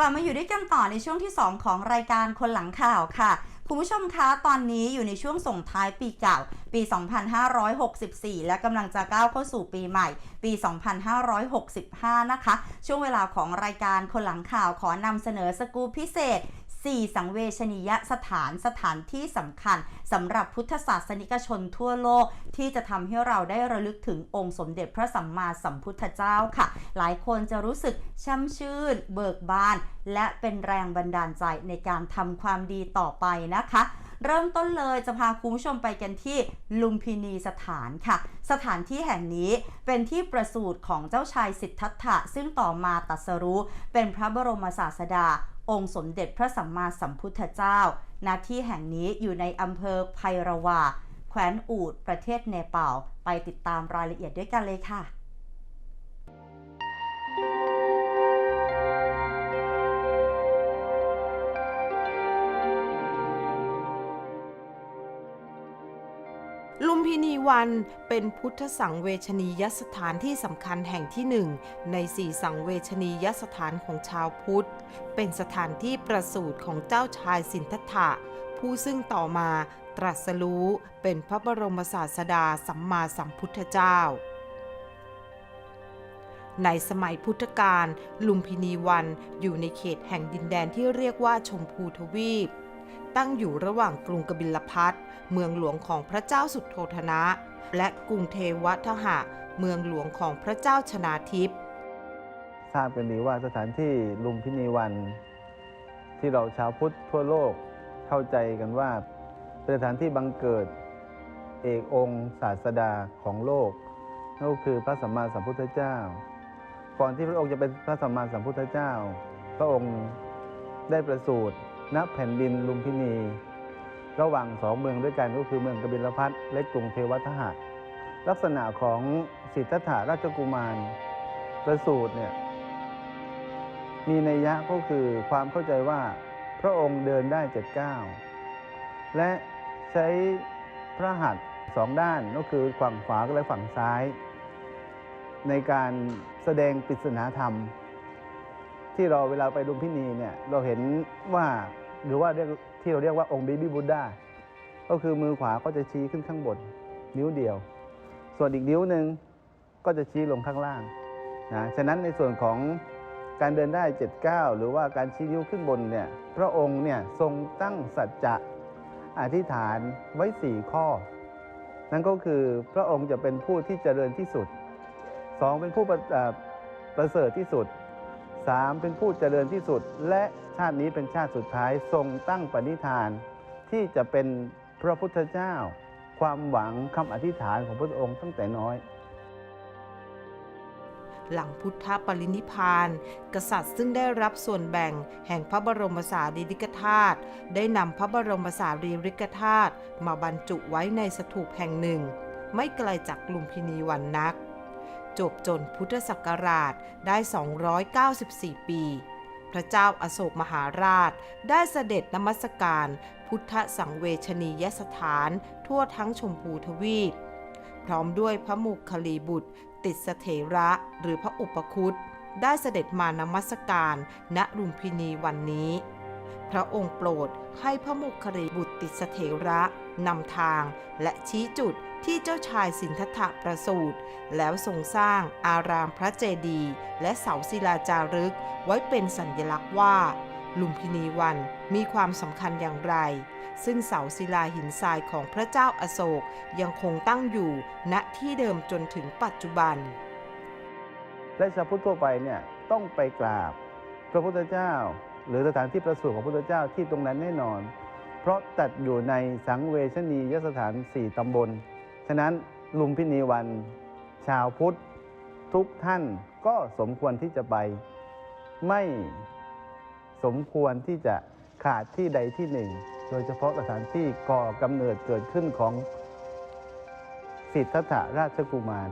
กลับมาอยู่ด้วยกันต่อในช่วงที่ 2 ของรายการคนหลังข่าวค่ะ คุณผู้ชมคะตอนนี้อยู่ในช่วงส่งท้ายปีเก่า ปี 2564 และกำลังจะก้าวเข้าสู่ปีใหม่ ปี 2565 นะคะ ช่วงเวลาของรายการคนหลังข่าวขอนำเสนอสกู๊ปพิเศษ 4 สังเวชนียสถานสถานที่สำคัญสำหรับพุทธศาสนิกชนทั่วโลก ที่จะทำให้เราได้ระลึกถึงองค์สมเด็จพระสัมมาสัมพุทธเจ้าค่ะ หลายคนจะรู้สึกช่ำชื่น เบิกบาน และเป็นแรงบันดาลใจในการทำความดีต่อไปนะคะเริ่มต้นเลยจะพาคุณผู้ชมไปกันที่ลุมพินีสถานค่ะ สถานที่แห่งนี้เป็นที่ประสูติของเจ้าชายสิทธัตถะ ซึ่งต่อมาตัสรู้เป็นพระบรมศาสดา องค์สมเด็จพระสัมมาสัมพุทธเจ้าณที่แห่งนี้อยู่ในอำเภอไพรวาแคว้นอูดประเทศเนปาลไปติดตามรายละเอียดด้วยกันเลยค่ะ พินีวันเป็นพุทธสังเวชนียสถานที่สำคัญแห่งที่หนึ่งในสี่สังเวชนียสถานของชาวพุทธ เป็นสถานที่ประสูติของเจ้าชายสินธัตถะ ผู้ซึ่งต่อมาตรัสรู้เป็นพระบรมศาสดาสัมมาสัมพุทธเจ้าในสมัยพุทธกาลลุมพินีวันอยู่ในเขตแห่งดินแดนที่เรียกว่าชมพูทวีป ตั้งอยู่ระหว่างกรุงกบิลพัทเมืองหลวงของพระเจ้าสุดโทธนะ และกรุงเทวทหะ เมืองหลวงของพระเจ้าชนาทิพย์ทราบกันดีว่าสถานที่ลุมพินีวัน ที่เราชาวพุทธทั่วโลกเข้าใจกันว่าเป็นสถานที่บังเกิดเอกองค์ศาสดาของโลกนั่นก็คือพระสัมมาสัมพุทธเจ้า ก่อนที่พระองค์จะเป็นพระสัมมาสัมพุทธเจ้า พระองค์ได้ประสูติ ณแผ่นดินลุมพินี ระหว่างสองเมืองด้วยกันก็คือเมืองกบิลพัทและกรุงเทวทหะลักษณะของสิทธัตถะราชกุมารประสูตรเนี่ยมีนัยยะก็คือความเข้าใจว่าพระองค์เดินได้เจ็ดเก้าและใช้พระหัตถ์สองด้านก็คือฝั่งขวาและฝั่งซ้าย ในการแสดงปริศนาธรรม ที่เราเวลาไปลุมพินีเนี่ยเราเห็นว่า หรือว่าเรียกที่เราเรียกว่าองค์ b บ b y บุ d ดาก็คือมือขวาก็จะชี้ขึ้นข้างบน นิ้วเดียว ส่วนอีกนิ้วหนึ่งก็จะชี้ลงข้างล่างนะฉะนั้นในส่วนของการเดินได้79หรือว่าการชี้นิ้วขึ้นบนเนี่ยพระองค์เนี่ยทรงตั้งสัจจะอธิษฐานไว้4ข้อ นั่นก็คือพระองค์จะเป็นผู้ที่เจริญที่สุด2เป็นผู้ประเอ่อประเสริฐที่สุด3เป็นผู้เจริญที่สุดและ ชาตินี้เป็นชาติสุดท้ายทรงตั้งปณิธาน ที่จะเป็นพระพุทธเจ้า ความหวังคำอธิษฐานของพระองค์ตั้งแต่น้อย หลังพุทธปรินิพาน กษัตริย์ซึ่งได้รับส่วนแบ่งแห่งพระบรมสารีริกธาตุได้นำพระบรมสารีริกธาตุมาบรรจุไว้ในสถูปแห่งหนึ่ง ไม่ไกลจากลุมพินีวันนัก จบจนพุทธศักราชได้ 294 ปี พระเจ้าอาโศกมหาราช ได้เสด็จนมัสการ พุทธสังเวชนียสถาน ทั่วทั้งชมพูทวีป พร้อมด้วยพระมุคคลีบุตร ติสเถระหรือพระอุปคุตได้เสด็จมานมัสการณลุมพินีวันนี้ พระองค์โปรดให้พระมุคลีบุตรติสเถระ นำทางและชี้จุดที่เจ้าชายสินธัตถะประสูติแล้วทรงสร้างอารามพระเจดีย์และเสาศิลาจารึกไว้เป็นสัญลักษณ์ว่า ลุมพินีวันมีความสำคัญอย่างไร ซึ่งเสาศิลาหินทรายของพระเจ้าอาโศกยังคงตั้งอยู่ณที่เดิมจนถึงปัจจุบัน และชาวพุทธทั่วไปเนี่ยต้องไปกราบ พระพุทธเจ้า หรือสถานที่ประสูติของพระพุทธเจ้าที่ตรงนั้นแน่นอน ราะตัดอยู่ในสังเวชนียสถานสี่ตำบล ฉะนั้นลุมพินีวัน ชาวพุทธ ทุกท่านก็สมควรที่จะไป ไม่สมควรที่จะขาดที่ใดที่หนึ่ง โดยเฉพาะสถานที่ก่อกำเนิดเกิดขึ้นของสิทธัตถราชกุมาร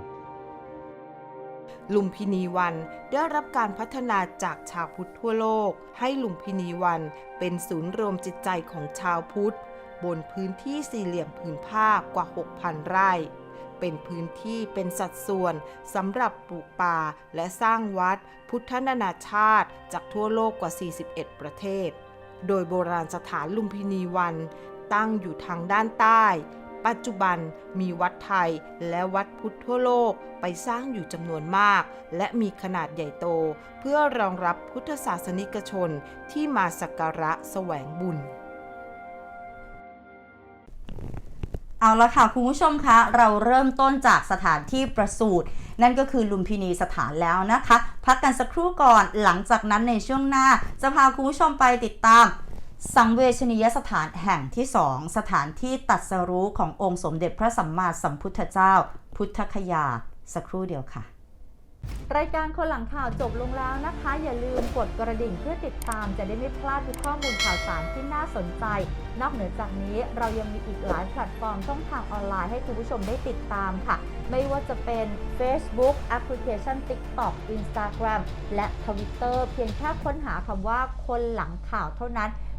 ลุมพินีวันได้รับการพัฒนาจากชาวพุทธทั่วโลก ให้ลุมพินีวันเป็นศูนย์รวมจิตใจของชาวพุทธ บนพื้นที่สี่เหลี่ยมผืนผ้ากว่า 6,000 ไร่ เป็นพื้นที่เป็นสัดส่วนสำหรับปลูกป่าและสร้างวัด พุทธนานาชาติจากทั่วโลกกว่า 41 ประเทศ โดยโบราณสถานลุมพินีวันตั้งอยู่ทางด้านใต้ ปัจจุบันมีวัดไทยและวัดพุทธทั่วโลกไปสร้างอยู่จำนวนมาก และมีขนาดใหญ่โต เพื่อรองรับพุทธศาสนิกชนที่มาสักการะแสวงบุญเอาละค่ะ คุณผู้ชมคะเราเริ่มต้นจากสถานที่ประสูตินั่นก็คือลุมพินีสถานแล้วนะคะ พักกันสักครู่ก่อนหลังจากนั้นในช่วงหน้า จะพาคุณผู้ชมไปติดตาม สังเวชนียสถานแห่งที่2สถานที่ตัดสรู้ขององค์สมเด็จพระสัมมาสัมพุทธเจ้า พุทธคยา สักครู่เดียวค่ะ รายการคนหลังข่าวจบลงแล้วนะคะ อย่าลืมกดกระดิ่งเพื่อติดตามจะได้ไม่พลาดทุกข้อมูลข่าวสารที่น่าสนใจ นอกเหนือจากนี้เรายังมีอีกหลายแพลตฟอร์มช่องทางออนไลน์ให้คุณผู้ชมได้ติดตามค่ะ ไม่ว่าจะเป็น Facebook แอปพลิเคชัน TikTok Instagram และ Twitter เพียงแค่ค้นหาคำว่าคนหลังข่าวเท่านั้น